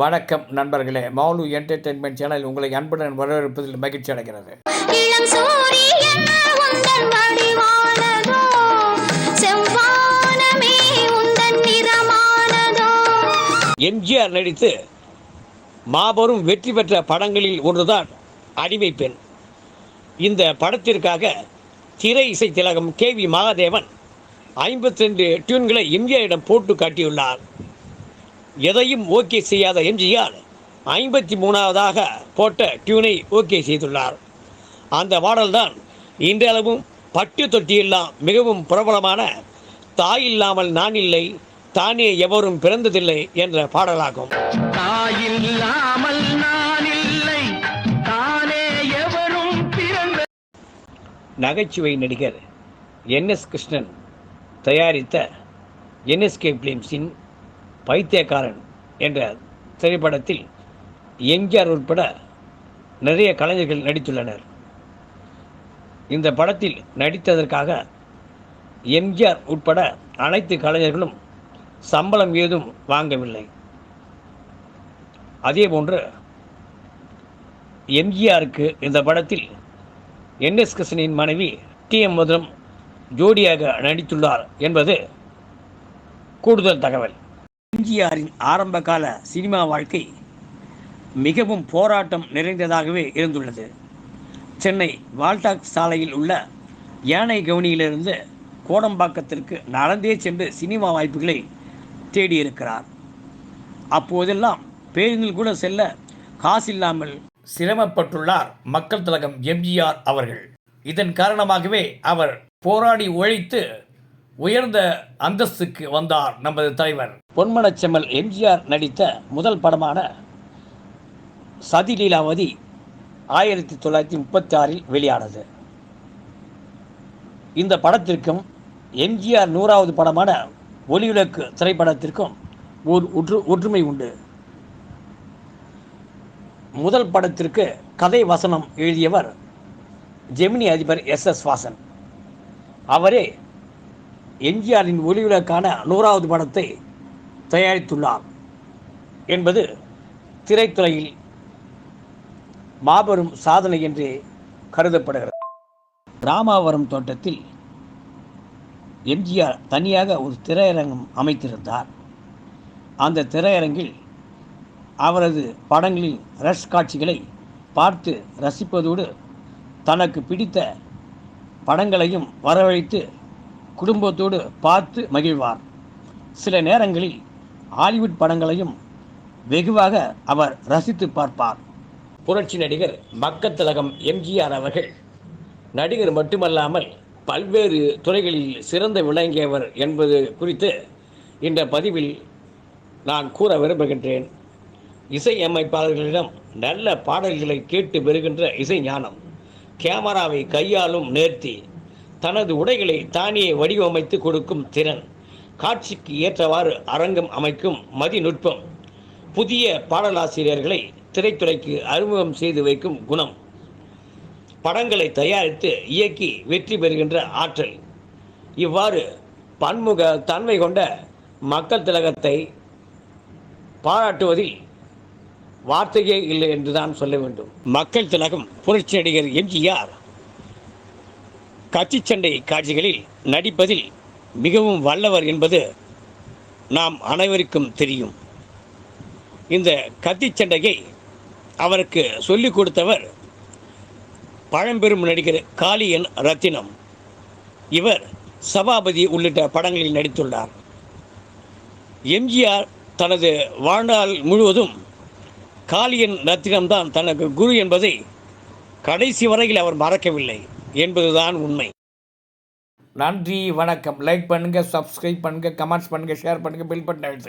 வணக்கம் நண்பர்களே. மௌலு entertainment channel உங்களை அன்புடன் வரவேற்பதில் மகிழ்ச்சி அடைகிறது. எம்ஜிஆர் நடித்து மாபெரும் வெற்றி பெற்ற படங்களில் ஒன்றுதான் அடிமை பெண். இந்த படத்திற்காக திரை இசை திலகம் கே வி மகாதேவன் ஐம்பத்தி ரெண்டு டியூன்களை எம்ஜிஆரிடம் போட்டு காட்டியுள்ளார். எதையும் ஓகே செய்யாத எம்ஜிஆர் ஐம்பத்தி மூணாவதாக போட்ட டியூனை ஓகே செய்துள்ளார். அந்த பாடல்தான் இன்றளவும் பட்டு தொட்டியெல்லாம் மிகவும் பிரபலமான தாய் இல்லாமல் நான் இல்லை தானே எவரும் பிறந்ததில்லை என்ற பாடலாகும். தாயில்லாமல் நான் இல்லை தானே எவரும் பிறந்த. நகைச்சுவை நடிகர் என்எஸ் கிருஷ்ணன் தயாரித்த என்எஸ்கே பிலிம்ஸின் பைத்தியக்காரன் என்ற திரைப்படத்தில் எம்ஜிஆர் உட்பட நிறைய கலைஞர்கள் நடித்துள்ளனர். இந்த படத்தில் நடித்ததற்காக எம்ஜிஆர் உட்பட அனைத்து கலைஞர்களும் சம்பளம் ஏதும் வாங்கவில்லை. அதேபோன்று எம்ஜிஆருக்கு இந்த படத்தில் என்எஸ் கிருஷ்ணனின் மனைவி டி எம் மதுரம் ஜோடியாக நடித்துள்ளார் என்பது கூடுதல் தகவல். எம்ஜிஆரின் ஆரம்பகால சினிமா வாழ்க்கை மிகவும் போராட்டம் நிறைந்ததாகவே இருந்துள்ளது. சென்னை வால்டாக் சாலையில் உள்ள யானை கவுனியிலிருந்து கோடம்பாக்கத்திற்கு நடந்தே சென்று சினிமா வாய்ப்புகளை தேடியிருக்கிறார். அப்போதெல்லாம் பேருந்தில் கூட செல்ல காசில்லாமல் சிரமப்பட்டுள்ளார் மக்கள் திலகம் எம்ஜிஆர் அவர்கள். இதன் காரணமாகவே அவர் போராடி உழைத்து உயர்ந்த அந்தஸ்துக்கு வந்தார் நமது தலைவர். பொன்மனச்செம்மல் எம்ஜிஆர் நடித்த முதல் படமான சதி லீலாவதி ஆயிரத்தி தொள்ளாயிரத்தி முப்பத்தி ஆறில் வெளியானது. இந்த படத்திற்கும் எம்ஜிஆர் நூறாவது படமான ஒலிவிளக்கு திரைப்படத்திற்கும் ஒரு ஒற்று ஒற்றுமை உண்டு. முதல் படத்திற்கு கதை வசனம் எழுதியவர் ஜெமினி அதிபர் எஸ் எஸ் வாசன். அவரே எம்ஜிஆரின் ஒளிவிலக்கான நூறாவது படத்தை தயாரித்துள்ளார் என்பது திரைத்துறையில் மாபெரும் சாதனை என்றே கருதப்படுகிறது. ராமாவரம் தோட்டத்தில் எம்ஜிஆர் தனியாக ஒரு திரையரங்கம் அமைத்திருந்தார். அந்த திரையரங்கில் அவரது படங்களின் ரஷ் காட்சிகளை பார்த்து ரசிப்பதோடு தனக்கு பிடித்த படங்களையும் வரவழைத்து குடும்பத்தோடு பார்த்து மகிழ்வார். சில நேரங்களில் ஹாலிவுட் படங்களையும் வெகுவாக அவர் ரசித்து பார்ப்பார். புரட்சி நடிகர் மக்கத்திலகம் எம்ஜிஆர் அவர்கள் நடிகர் மட்டுமல்லாமல் பல்வேறு துறைகளில் சிறந்த விளங்கியவர் என்பது குறித்து இந்த பதிவில் நான் கூற விரும்புகின்றேன். இசையமைப்பாளர்களிடம் நல்ல பாடல்களை கேட்டு பெறுகின்ற இசை ஞானம் கேமராவை கையாளும் நேர்த்தி தனது உடைகளை தானே வடிவமைத்து கொடுக்கும் திறன். காட்சிக்கு ஏற்றவாறு அரங்கம் அமைக்கும் மதிநுட்பம். புதிய பாடலாசிரியர்களை திரைத்துறைக்கு அறிமுகம் செய்து வைக்கும் குணம். படங்களை தயாரித்து இயக்கி வெற்றி பெறுகின்ற ஆற்றல். இவ்வாறு பன்முக தன்மை கொண்ட மக்கள் திலகத்தை பாராட்டுவதில் வார்த்தையே இல்லை என்றுதான் சொல்ல வேண்டும். மக்கள் திலகம் புரட்சி நடிகர் எம்ஜிஆர் கட்சி சண்டை காட்சிகளில் நடிப்பதில் மிகவும் வல்லவர் என்பது நாம் அனைவருக்கும் தெரியும். இந்த கத்தி சண்டையை அவருக்கு சொல்லிக் கொடுத்தவர் பழம்பெரும் நடிகர் காளியன் ரத்தினம். இவர் சபாபதி உள்ளிட்ட படங்களில் நடித்துள்ளார். எம்ஜிஆர் தனது வாழ்நாள் முழுவதும் காளியன் ரத்தினம்தான் தனக்கு குரு என்பதை கடைசி வரையில் அவர் மறக்கவில்லை. என்பதுதான் உண்மை. நன்றி வணக்கம். லைக் பண்ணுங்க சப்ஸ்கிரைப் பண்ணுங்கள் கமெண்ட்ஸ் பண்ணுங்கள் ஷேர் பண்ணுங்கள் பில் பட்டன் அழுத்துங்க